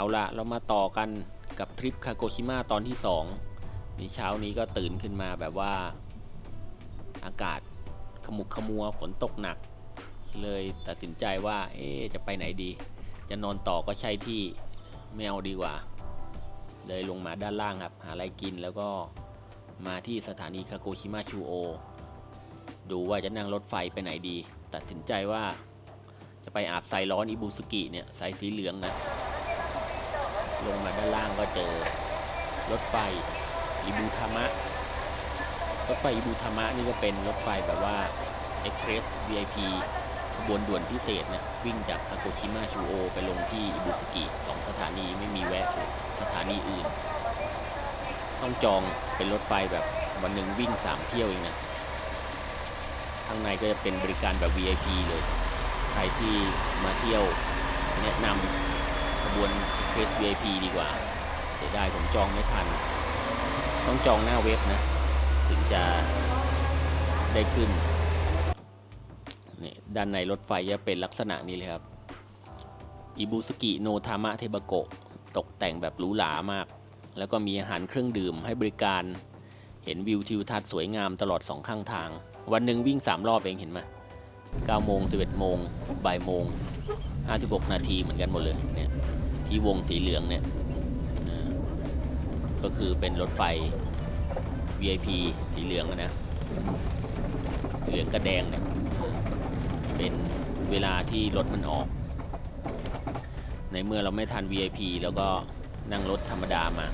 เอาละเรามาต่อกันกับทริปคาโกชิมะตอนที่2นี่เช้านี้ก็ตื่นขึ้นมาแบบว่า อากาศขมุกขมัวฝนตกหนัก เลยตัดสินใจว่า เอ๊จะไปไหนดี จะนอนต่อก็ใช่ที่ไม่เอาดีกว่า เลยลงมาด้านล่างครับ หาอะไรกินแล้วก็มาที่สถานีคาโกชิมะชูโอ ดูว่าจะนั่งรถไฟไปไหนดี ตัดสินใจว่าจะไปอาบไซร้อนอิบุสกิเนี่ยสายสีเหลืองนะ ลงมาด้านล่างก็เจอ รถไฟอิบุทามะ รถไฟอิบุทามะนี่ก็เป็นรถไฟแบบว่า Express VIP ขบวนด่วนพิเศษนะวิ่งจากคาโกชิมะชูโอไปลงที่อิบุสกิสองสถานีไม่มีแวะสถานีอื่น ต้องจองเป็นรถไฟแบบวันหนึ่งวิ่ง 3 เที่ยวเองนะข้างในก็จะเป็นบริการแบบ VIP เลย ใครที่มาเที่ยวแนะนำ บวน Express VIP ดีกว่า เสียดายผมจองไม่ทัน ต้องจองหน้าเว็บนะ ถึงจะได้ขึ้นนี่ด้านในรถไฟจะเป็นลักษณะนี้เลยครับอิบุสกิโนทามะเทบโกะตกแต่งแบบหรูหรามาก แล้วก็มีอาหารเครื่องดื่มให้บริการ เห็นวิวทิวทัศน์สวยงามตลอดสองข้างทาง วันหนึ่งวิ่ง 3 รอบเองเห็นไหม9โมง11โมงบ่ายโมง56 นาทีเหมือนกันหมดเลยเนี่ย ที่วงสีเหลืองเนี่ยก็คือเป็นรถไฟ VIP สีเหลืองอะนะเหลืองกระแดงเนี่ยเป็นเวลาที่รถมันออก ในเมื่อเราไม่ทัน VIP แล้วก็นั่งรถธรรมดามา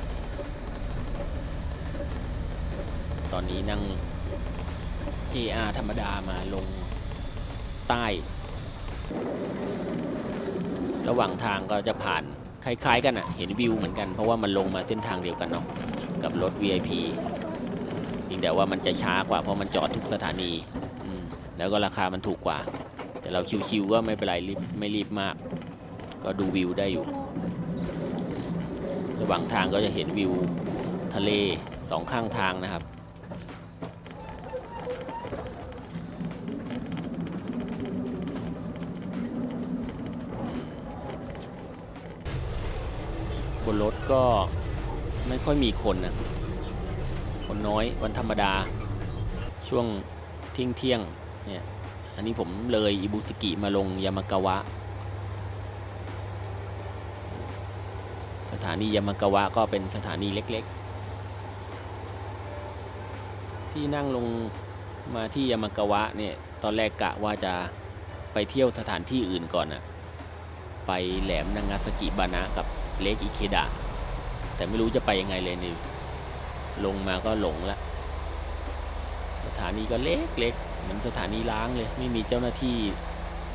ตอนนี้นั่ง JR ธรรมดามาลงใต้ ระหว่างทางก็จะผ่าน คล้ายๆ กันอะ่ะ เห็นวิวเหมือนกัน เพราะว่ามันลงมาเส้นทางเดียวกันเนาะ กับรถ VIP เพียงแต่ว่ามันจะช้ากว่าเพราะมันจอดทุกสถานี แล้วก็ราคามันถูกกว่า แต่เราชิวๆก็ไม่เป็นไรรีบไม่รีบมาก ก็ดูวิวได้อยู่ ระหว่างทางก็จะเห็นวิวทะเลสองข้างทางนะครับ ก็ไม่ค่อยมีคนนะ คนน้อยวันธรรมดา ช่วงเที่ยงเที่ยงเนี่ย อันนี้ผมเลยอิบุสกิมาลงยามากาวะ สถานียามากาวะก็เป็นสถานีเล็กๆ ที่นั่งลงมาที่ยามากาวะเนี่ย ตอนแรกกะว่าจะไปเที่ยวสถานที่อื่นก่อนอะไปแหลมนางาสกิบานะกับเลกอิเคดะ แต่ไม่รู้จะไปยังไงเลยนี่ลงมาก็หลงละสถานีก็เล็กเล็กเหมือนสถานีล้างเลย ไม่มีเจ้าหน้าที่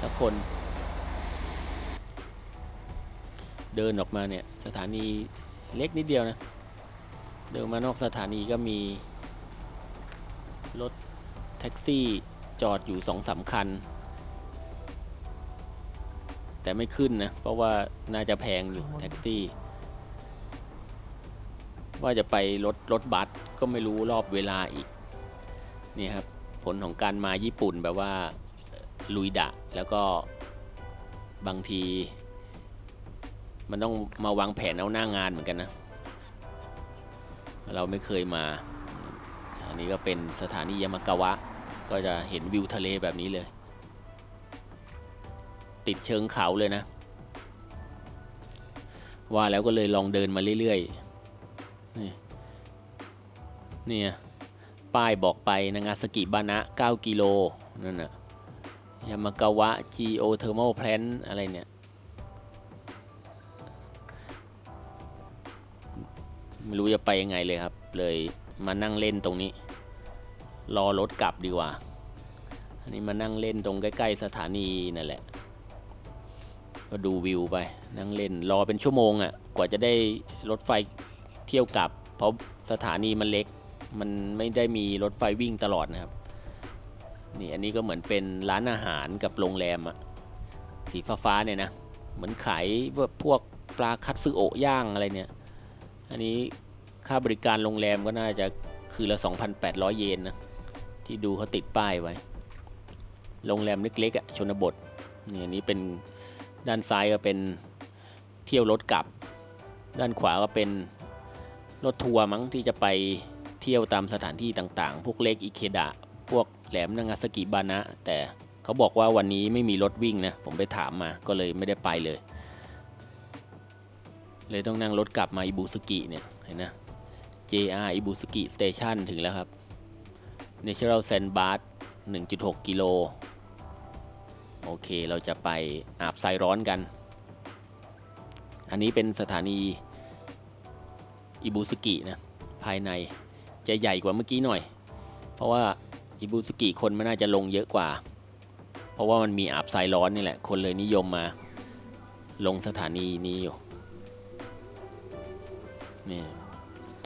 สักคน เดินออกมาเนี่ยสถานีเล็กนิดเดียวนะ เดินมานอกสถานีก็มี รถแท็กซี่จอดอยู่สองสามคัน แต่ไม่ขึ้นนะ เพราะว่าน่าจะแพงอยู่แท็กซี่ ว่าจะไปรถรถบัสก็ไม่รู้รอบเวลาอีกนี่ครับผลของการมาญี่ปุ่นแบบว่าลุยดะ แล้วก็บางที มันต้องมาวางแผนเอาหน้างานเหมือนกันนะ เราไม่เคยมา อันนี้ก็เป็นสถานียามากาวะ ก็จะเห็นวิวทะเลแบบนี้เลย ติดเชิงเขาเลยนะ ว่าแล้วก็เลยลองเดินมาเรื่อยๆ เนี่ยป้ายบอกไปนางาสกิบานะ 9 กิโลนั่นน่ะยามากาวะ Geothermal Plant อะไรเนี่ย ไม่รู้จะไปยังไงเลยครับ เลยมานั่งเล่นตรงนี้ รอรถกลับดีกว่า อันนี้มานั่งเล่นตรงใกล้ ๆ สถานีนั่นแหละ ก็ดูวิวไป นั่งเล่นรอเป็นชั่วโมงอะ่ะ กว่าจะได้รถไฟเที่ยวกลับ เพราะสถานีมันเล็ก มันไม่ได้มีรถไฟวิ่งตลอดนะครับ นี่อันนี้ก็เหมือนเป็นร้านอาหารกับโรงแรมอะสีฟ้าๆเนี่ยนะ เหมือนขายพวกปลาคัตสึโอะย่างอะไรเนี่ย อันนี้ค่าบริการโรงแรมก็น่าจะคือละ 2,800 เยนนะ ที่ดูเขาติดป้ายไว้ โรงแรมเล็กๆอะชนบทนี่อันนี้เป็นด้านซ้ายก็เป็นเที่ยวรถกลับ ด้านขวาก็เป็นรถทัวร์มั้งที่จะไป เที่ยวตามสถานที่ต่างๆ พวกเลกอิเคดะ พวกแหลมนางาสกิบานะ แต่เขาบอกว่าวันนี้ไม่มีรถวิ่งนะ ผมไปถามมาก็เลยไม่ได้ไปเลย เลยต้องนั่งรถกลับมาอิบุสกิเนี่ยเห็นนะ JR อิบุสกิสเตชันถึงแล้วครับ Natural Sand Bath 1.6 กิโล โอเคเราจะไปอาบทรายร้อนกัน อันนี้เป็นสถานีอิบุสกินะ ภายใน จะใหญ่กว่าเมื่อกี้หน่อย เพราะว่าอิบุสกิคนมันน่าจะลงเยอะกว่า เพราะว่ามันมีอาบทรายร้อนนี่แหละ คนเลยนิยมมา ลงสถานีนี้อยู่นี่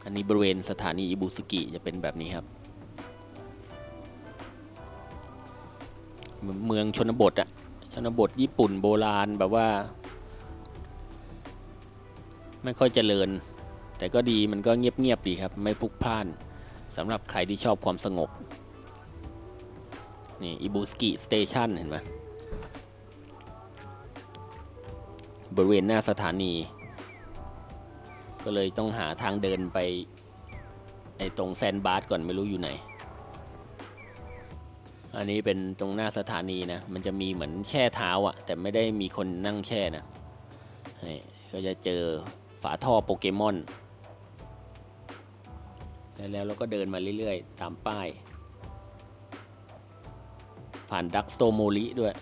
อันนี้บริเวณสถานีอิบุสกิจะเป็นแบบนี้ครับเมือนเมืองชนบทอะชนบทญี่ปุ่นโบราณแบบว่า ไม่ค่อยเจริญ แต่ก็ดีมันก็เงียบๆดีครับ ไม่พลุกพล่าน สำหรับใครที่ชอบความสงบ นี่อิบุสกิสเตชันเห็นไหมบริเวณหน้าสถานี ก็เลยต้องหาทางเดินไปไอ้ตรงแซนบาร์ก่อนไม่รู้อยู่ไหน อันนี้เป็นตรงหน้าสถานีนะ มันจะมีเหมือนแช่เท้าอะแต่ไม่ได้มีคนนั่งแช่นะ นี่ก็จะเจอฝาท่อโปเกมอน แล้วเราก็เดินมาเรื่อยๆ ตามป้าย ผ่านดักสโตโมลิด้วย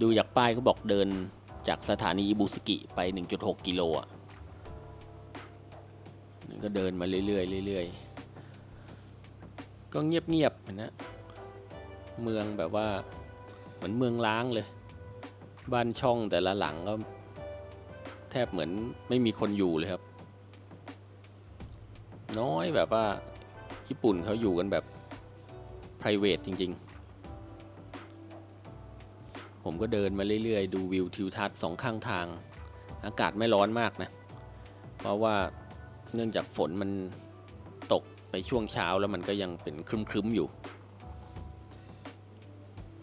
ดูจากป้ายเขาบอกเดินจากสถานีอิบุสกิไป 1.6 กิโลอะก็เดินมาเรื่อยๆเรื่อยๆ ก็เงียบๆเห็นนะ เมืองแบบว่าเหมือนเมืองล้างเลย บ้านช่องแต่ละหลังก็แทบเหมือนไม่มีคนอยู่เลยครับ น้อยแบบว่าญี่ปุ่นเขาอยู่กันแบบ p r i v a t จริง ๆ ผมก็เดินมาเรื่อย ๆ ดูวิวทิวทัศน์สองข้างทาง อากาศไม่ร้อนมากนะ เพราะว่าเนื่องจากฝนมันตกไปช่วงเช้าแล้วมันก็ยังเป็นครึ้มๆ อยู่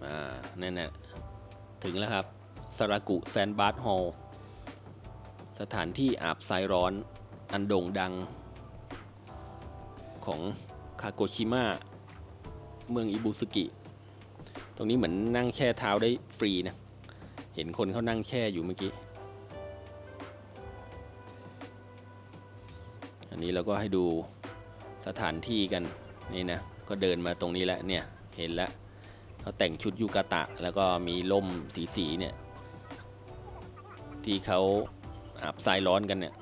อ่า นั่นนะถึงแล้วครับสรากุแซนบาร์ฮอลสถานที่อาบทรายร้อน อันโด่งดัง ของคาโกชิมะเมืองอิบุสกิ ตรงนี้เหมือนนั่งแช่เท้าได้ฟรีนะ เห็นคนเขานั่งแช่อยู่เมื่อกี้ อันนี้เราก็ให้ดูสถานที่กันนี่นะ ก็เดินมาตรงนี้แล้วเนี่ย เห็นแล้วเขาแต่งชุดยูกาตะ แล้วก็มีล่มสีสีๆเนี่ย ที่เขาอาบทรายร้อนกันเนี่ย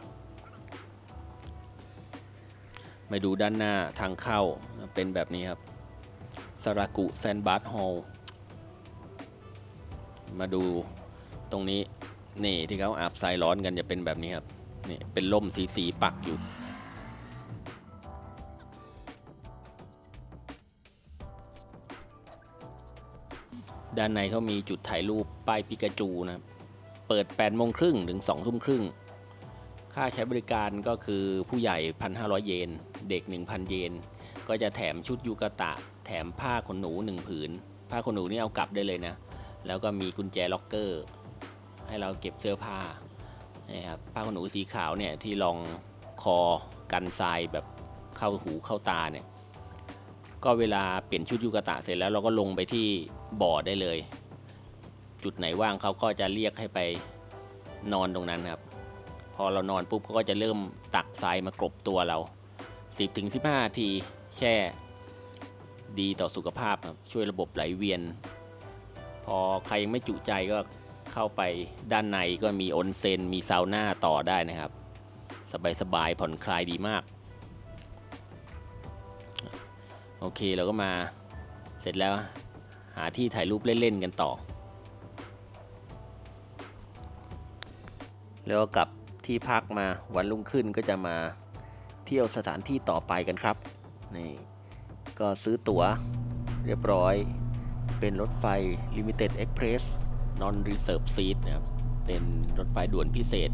มาดูด้านหน้าทางเข้าเป็นแบบนี้ครับสรากุแซนบาร์ฮอลมาดูตรงนี้นี่ที่เขาอาบทรายร้อนกันจะเป็นแบบนี้ครับนี่เป็นล่มสีสีปักอยู่ ด้านในเขามีจุดถ่ายรูปป้ายปิกาจูนะเปิด8โมงครึ่งถึง2ทุ่มครึ่ง ค่าใช้บริการก็คือผู้ใหญ่ 1,500 เยน เด็ก 1,000 เยน ก็จะแถมชุดยูกาตะ แถมผ้าขนหนู 1 ผืน ผ้าขนหนูนี่เอากลับได้เลยนะ แล้วก็มีกุญแจล็อกเกอร์ ให้เราเก็บเสื้อผ้านี่ครับผ้าขนหนูสีขาวเนี่ยที่รองคอกันทรายแบบเข้าหูเข้าตาเนี่ยก็เวลาเปลี่ยนชุดยูกาตะเสร็จแล้วเราก็ลงไปที่บ่อได้เลย จุดไหนว่างเขาก็จะเรียกให้ไปนอนตรงนั้นครับ พอเรานอนปุ๊บเขาก็จะเริ่มตักทรายมากรบตัวเรา 10-15นาทีแช่ดีต่อสุขภาพครับช่วยระบบไหลเวียน พอใครยังไม่จุใจก็เข้าไปด้านในก็มีออนเซ็นมีซาวน่าต่อได้นะครับ สบายๆผ่อนคลายดีมาก โอเคเราก็มาเสร็จแล้วหาที่ถ่ายรูปเล่น ๆ กันต่อ แล้วก็กลับ ที่พักมาวันรุ่งขึ้นก็จะมาเที่ยวสถานที่ต่อไปกันครับนี่ก็ซื้อตั๋วเรียบร้อย เป็นรถไฟ Limited Express Non Reserve Seat นะครับเป็นรถไฟด่วนพิเศษ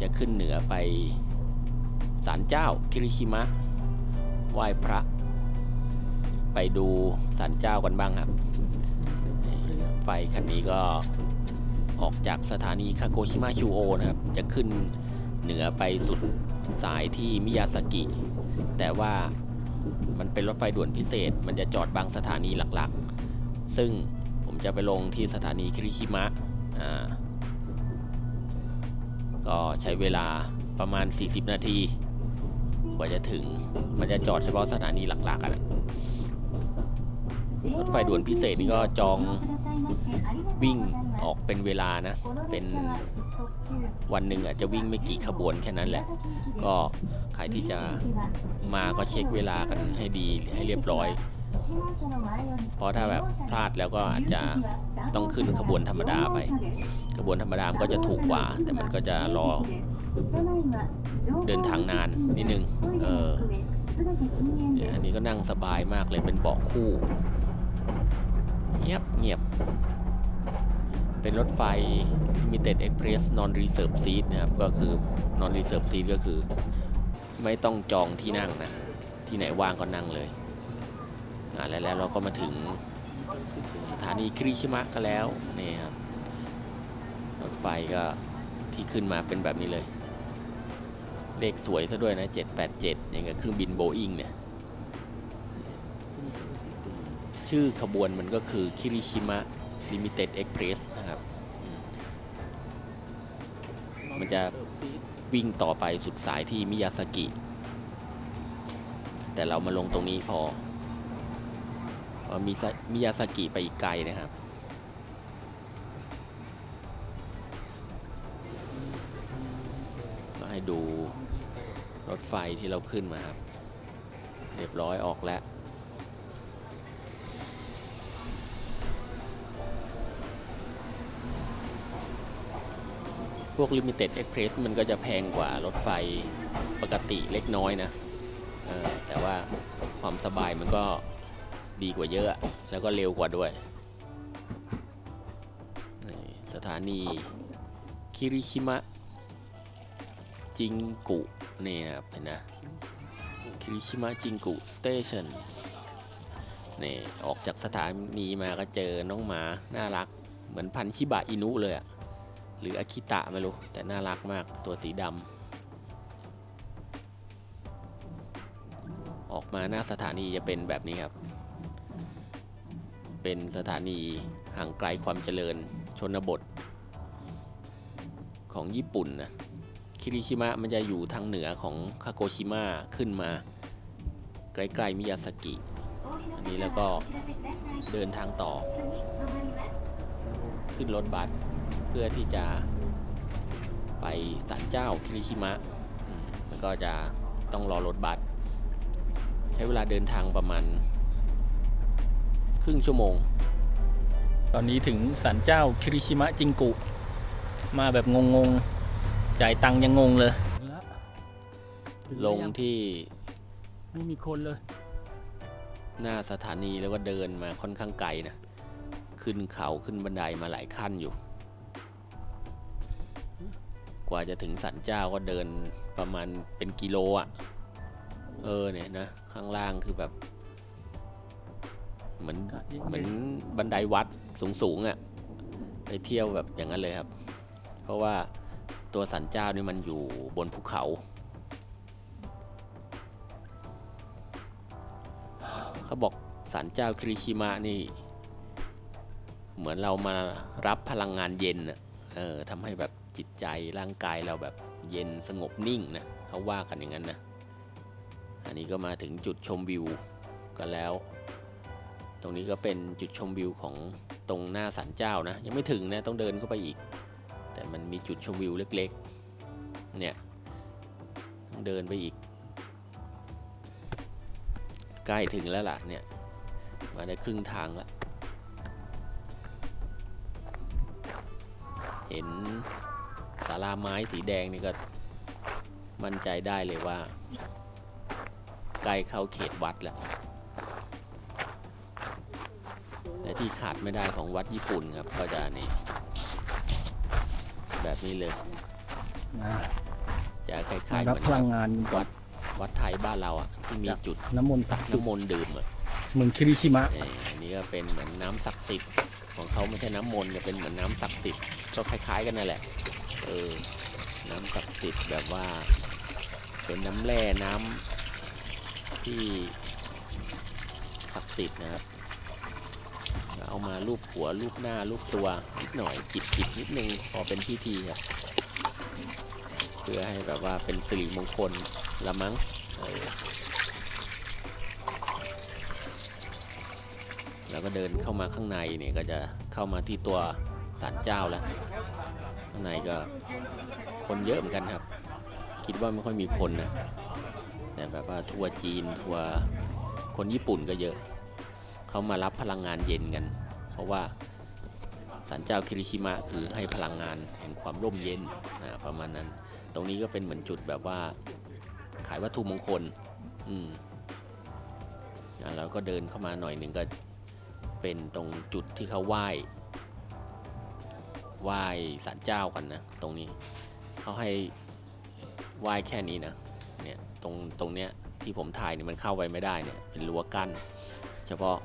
จะขึ้นเหนือไปศาลเจ้าคิริชิมะไหว้พระ ไปดูศาลเจ้ากันบ้างครับ ไฟคันนี้ก็ ออกจากสถานีคาโกชิมะชูโอนะครับ จะขึ้นเหนือไปสุดสายที่มิยาสกิ แต่ว่ามันเป็นรถไฟด่วนพิเศษ มันจะจอดบางสถานีหลักๆ ซึ่งผมจะไปลงที่สถานีคิริชิมะ อ่า ก็ใช้เวลาประมาณ 40 นาที กว่าจะถึง มันจะจอดเฉพาะสถานีหลักๆกันะรถไฟด่วนพิเศษนี่ก็จองวิ่ง ออกเป็นเวลานะ เป็นวันหนึ่งอาจจะวิ่งไม่กี่ขบวนแค่นั้นแหละ ก็ใครที่จะมาก็เช็คเวลากันให้ดีให้เรียบร้อย เพราะถ้าแบบพลาดแล้วก็อาจจะต้องขึ้นขบวนธรรมดาไป ขบวนธรรมดามันก็จะถูกกว่า แต่มันก็จะรอเดินทางนานนิดนึง เออเนี่ยอันนี้ก็นั่งสบายมากเลยเป็นเบาะคู่ เงียบเงียบ เป็นรถไฟ Limited Express Non Reserve Seat นะครับ ก็คือ Non Reserve Seat ก็คือ ไม่ต้องจองที่นั่งนะ ที่ไหนว่างก็นั่งเลยอ่าแล้วแล้วเราก็มาถึงสถานีคิริชิมะก็แล้วนี่ครับ รถไฟก็ที่ขึ้นมาเป็นแบบนี้เลย เลขสวยซะด้วยนะ 787อย่างกับเครื่องบินโบอิงเนี่ยชื่อขบวนมันก็คือคิริชิมะ Limited Express นะครับอืมมันจะวิ่งต่อไปสุดสายที่มิยาสกิ แต่เรามาลงตรงนี้พอเพราะมีซะมิยาสกิไปอีกไกลนะครับ ก็ให้ดูรถไฟที่เราขึ้นมาครับ เรียบร้อยออกแล้ว พวก Limited Express มันก็จะแพงกว่ารถไฟปกติเล็กน้อยนะแต่ว่าความสบายมันก็ดีกว่าเยอะ แล้วก็เร็วกว่าด้วย สถานีคิริชิมะ จิงกุนี่นะครับเห็นนะคิริชิมะจิงกุสเตชันนี่ออกจากสถานีมาก็เจอน้องหมา น่ารัก เหมือนพันชิบะอินุเลยอะ หรืออาคิตะไม่รู้ แต่น่ารักมากตัวสีดำออกมาหน้าสถานีจะเป็นแบบนี้ครับ เป็นสถานีห่างไกลความเจริญชนบท ของญี่ปุ่นนะคิริชิมะมันจะอยู่ทางเหนือของคาโกชิมะขึ้นมาใกล้ๆมิยาสกิ อันนี้แล้วก็เดินทางต่อ ขึ้นรถบัส เพื่อที่จะไปศาลเจ้าคิริชิมะอืมมันก็จะต้องรอรถบัสใช้เวลาเดินทางประมาณ ครึ่งชั่วโมง ตอนนี้ถึงศาลเจ้าคิริชิมะจิงกุ มาแบบงงๆ จ่ายตังค์ยังงงเลย ลงที่ไม่มีคนเลย หน้าสถานีแล้วก็เดินมาค่อนข้างไกลนะ ขึ้นเขาขึ้นบันไดมาหลายขั้นอยู่ กว่าจะถึงสันเจ้าก็เดินประมาณเป็นกิโลอะ เออเนี่ยนะ ข้างล่างคือแบบ เหมือนเหมือนบันไดวัดสูงๆอะ่ะ ไปเที่ยวแบบอย่างนั้นเลยครับ เพราะว่าตัวสันเจ้านี่มันอยู่บนภูเขา เขาบอกสันเจ้าคริชิมะนี่ เหมือนเรามารับพลังงานเย็นน่ะเออทำให้แบบ ใจร่างกายเราแบบเย็นสงบนิ่งนะเขาว่ากันอย่างนั้นนะอันนี้ก็มาถึงจุดชมวิวกันแล้ว ตรงนี้ก็เป็นจุดชมวิวของตรงหน้าศาลเจ้านะ ยังไม่ถึงนะต้องเดินเข้าไปอีก แต่มันมีจุดชมวิวเล็กๆ เนี่ยต้องเดินไปอีก ใกล้ถึงแล้วล่ะเนี่ย มาได้ครึ่งทางแล้ว เห็น ศาลาไม้สีแดงนี่ก็มั่นใจได้เลยว่า ใกล้เข้าเขตวัดแล้วและที่ขาดไม่ได้ของวัดญี่ปุ่นครับก็จะนี่แบบนี้เลยจะคล้ายๆเหรับมือนพลักับงงานวัดวัดไทยบ้านเราอะที่มีจุดน้ำมนต์ศักดิ์สิทน้ำธิ์มนต์ดื่มอะเมืองคิริชิมะ เอออันนี้ก็เป็นเหมือนน้ำศักดิ์สิทธิ์ของเขาไม่ใช่น้ำมนต์เนี่ยเป็นเหมือนน้ำศักดิ์สิทธิ์ก็คล้ายๆกันนั่นแหละ เออ น้ำศักดิ์สิทธิ์แบบว่า เป็นน้ำแร่น้ำที่ศักดิ์สิทธิ์นะครับ เอามาลูบหัวลูบหน้าลูบตัวนิดหน่อยจิบจิบนิดนึงพอเป็นพิธีครับเพื่อให้แบบว่าเป็นสิริมงคลละมั้งแล้วก็เดินเข้ามาข้างในเนี่ยก็จะเข้ามาที่ตัวศาลเจ้าแล้ว ข้างในก็คนเยอะเหมือนกันครับ คิดว่าไม่ค่อยมีคนนะแต่แบบว่าทัวร์จีนทัวร์คนญี่ปุ่นก็เยอะ เขามารับพลังงานเย็นกัน เพราะว่าศาลเจ้าคิริชิมะคือให้พลังงานแห่งความร่มเย็นนะประมาณนั้น ตรงนี้ก็เป็นเหมือนจุดแบบว่าขายวัตถุมงคล อืมแล้วก็เดินเข้ามาหน่อยหนึ่งก็เป็นตรงจุดที่เขาไหว้ ไหว้ศาลเจ้ากันนะ ตรงนี้เขาให้ไหว้แค่นี้นะเนี่ยตรงตรงเนี้ยที่ผมถ่ายเนี่ยมันเข้าไปไม่ได้เนี่ยเป็นรั้วกั้น เฉพาะ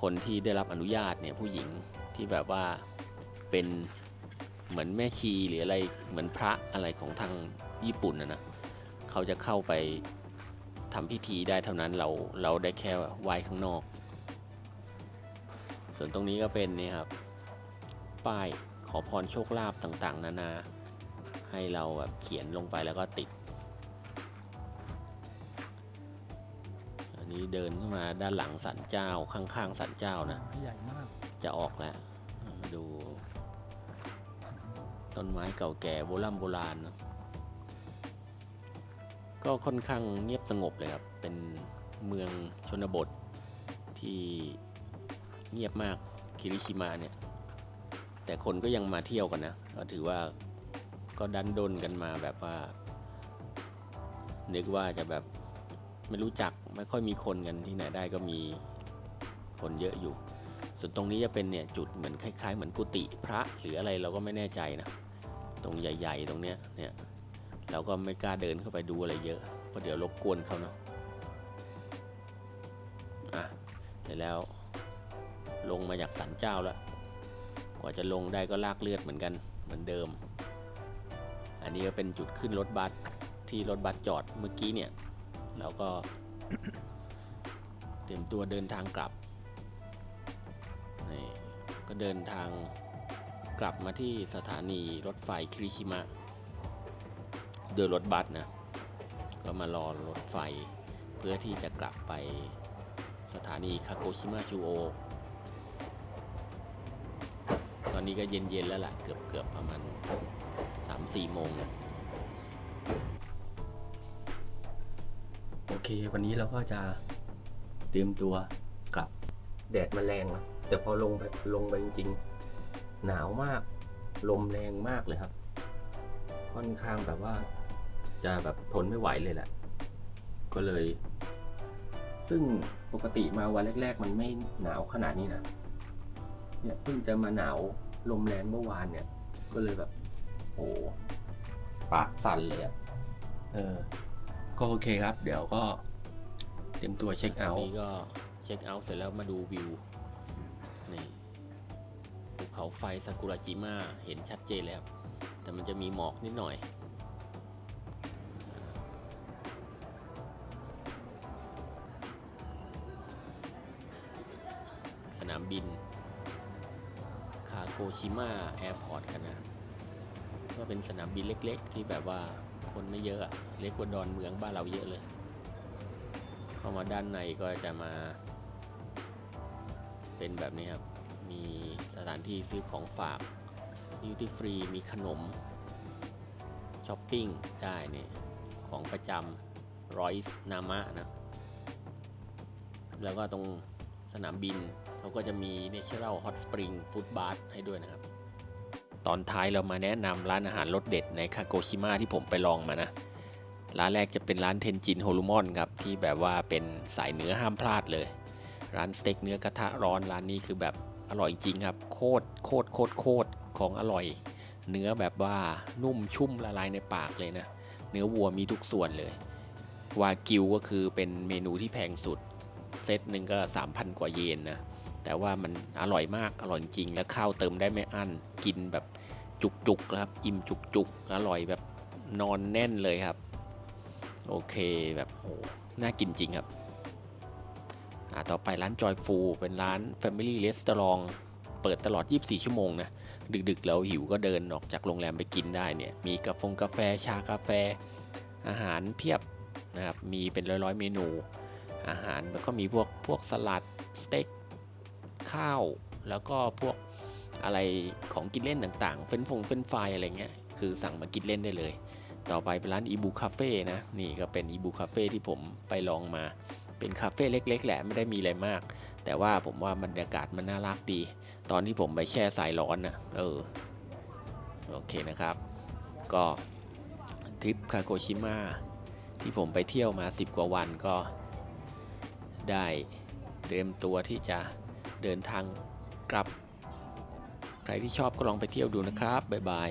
คนที่ได้รับอนุญาตเนี่ยผู้หญิงที่แบบว่าเป็นเหมือนแม่ชีหรืออะไรเหมือนพระอะไรของทางญี่ปุ่นนะนะเขาจะเข้าไปทำพิธีได้เท่านั้นเราเราได้แค่ไหว้ข้างนอก ส่วนตรงนี้ก็เป็นนี่ครับ ป้ายขอพรโชคลาภต่างๆ นานา ให้เราแบบเขียนลงไปแล้วก็ติด อันนี้เดินเข้ามาด้านหลังสันเจ้าข้างๆสันเจ้านะใหญ่มากจะออกแล้วมาดูต้นไม้เก่าแก่โบราณโบราณเนอะก็ค่อนข้างเงียบสงบเลยครับ เป็นเมืองชนบทที่ เงียบมากคิริชิมะเนี่ย แต่คนก็ยังมาเที่ยวกันนะก็ถือว่าก็ดันดนกันมาแบบว่านึกว่าจะแบบไม่รู้จักไม่ค่อยมีคนกันที่ไหนได้ก็มีคนเยอะอยู่ ส่วนตรงนี้จะเป็นเนี่ยจุดเหมือนคล้าย ๆ เหมือนกุฏิพระหรืออะไรเราก็ไม่แน่ใจนะตรงใหญ่ ๆ ตรงเนี้ยเนี่ยเราก็ไม่กล้าเดินเข้าไปดูอะไรเยอะเพราะเดี๋ยวรบกวนเขาเนาะอะเสร็จแล้ว ลงมาจากสันเจ้าแล้ว กว่าจะลงได้ก็ลากเลือดเหมือนกันเหมือนเดิม อันนี้ก็เป็นจุดขึ้นรถบัสที่รถบัสจอดเมื่อกี้เนี่ยเราก็เตรียมตัวเดินทางกลับนี่ก็เดินทางกลับมาที่สถานีรถไฟคิริชิมะโดยรถบัสนะก็มารอรถไฟเพื่อที่จะกลับไปสถานีคาโกชิมะชูโอ อนนี้ก็เย็นๆแล้วล่ะ เกือบเกือบประมาณ3-4โมงนะโอเค วันนี้เราก็จะเตรียมตัวกลับ แดดมาแรงนะแต่พอลงไปลงไปจริงๆ หนาวมาก ลมแรงมากเลยครับ ค่อนข้างแบบว่า จะแบบทนไม่ไหวเลยแหละ ก็เลย ซึ่งปกติมาวันแรก ๆ มันไม่หนาวขนาดนี้นะเนี่ยเพิ่งจะมาหนาว ลมแรงเมื่อวานเนี่ย ก็เลยแบบโอ้ปากสั่นเลยอะเออ ก็โอเคครับ เดี๋ยวก็เตรียมตัวเช็คเอาท์นี้ก็เช็คเอาท์เสร็จแล้วมาดูวิวนี่ภูเขาไฟซากุระจิมะเห็นชัดเจนเลยครับ แต่มันจะมีหมอกนิดหน่อย สนามบินคา โกชิมะแอร์พอร์ตกันนะก็เป็นสนามบินเล็กๆ ที่แบบว่าคนไม่เยอะเล็กกว่าดอนเมืองบ้านเราเยอะเลย เข้ามาด้านในก็จะมา เป็นแบบนี้ครับ มีสถานที่ซื้อของฝากดิวตี้ฟรีมีขนมช้อปปิ้งได้เนี่ยของประจำรอยส์นามะนะ แล้วก็ตรงสนามบิน เขาก็จะมี Natural Hot Spring Food Bath ให้ด้วยนะครับ ตอนท้ายเรามาแนะนำร้านอาหารรสเด็ดในคาโกชิมะที่ผมไปลองมานะ ร้านแรกจะเป็นร้านเทนจินโฮลูมอนครับที่แบบว่าเป็นสายเนื้อห้ามพลาดเลย ร้านสเต็กเนื้อกระทะร้อนร้านนี้คือแบบอร่อยจริงครับ โคตรโคตรโคตรโคตรของอร่อย เนื้อแบบว่านุ่มชุ่มละลายในปากเลยนะ เนื้อวัวมีทุกส่วนเลยวากิวก็คือเป็นเมนูที่แพงสุด เซตหนึ่งก็ 3,000 กว่าเยนนะ แต่ว่ามันอร่อยมากอร่อยจริง แล้วข้าวเติมได้ไม่อั้นกินแบบจุกๆครับ อิ่มจุกๆ อร่อยแบบนอนแน่นเลยครับ โอเคแบบโอ้น่ากินจริงครับอ่าต่อไปร้านจอยฟูเป็นร้าน Family Restaurant เปิดตลอด 24 ชั่วโมงนะ ดึกๆ แล้วหิวก็เดินออกจากโรงแรมไปกินได้เนี่ย มีกาแฟกาแฟ ชากาแฟ อาหารเพียบนะครับ มีเป็นร้อยๆ เมนู อาหารแล้วก็มีพวกพวกสลัด สเต็ก ข้าว แล้วก็พวกอะไรของกินเล่นต่างๆ เฟรนฟงเฟรนช์ฟอะไรเงี้ย คือสั่งมากินเล่นได้เลย ต่อไปเป็นร้านอีบูคาเฟ่นะ นี่ก็เป็นอีบูคาเฟ่ที่ผมไปลองมา เป็นคาเฟ่เล็ก ๆ แหละ ไม่ได้มีอะไรมาก แต่ว่าผมว่าบรรยากาศมันน่ารักดี ตอนที่ผมไปแช่สายร้อนนะเออ โอเคนะครับ ก็ทริปคาโกชิมะที่ผมไปเที่ยวมา 10 กว่าวันก็ได้เตรียมตัวที่จะ เดินทางกลับ ใครที่ชอบก็ลองไปเที่ยวดูนะครับ บ๊ายบาย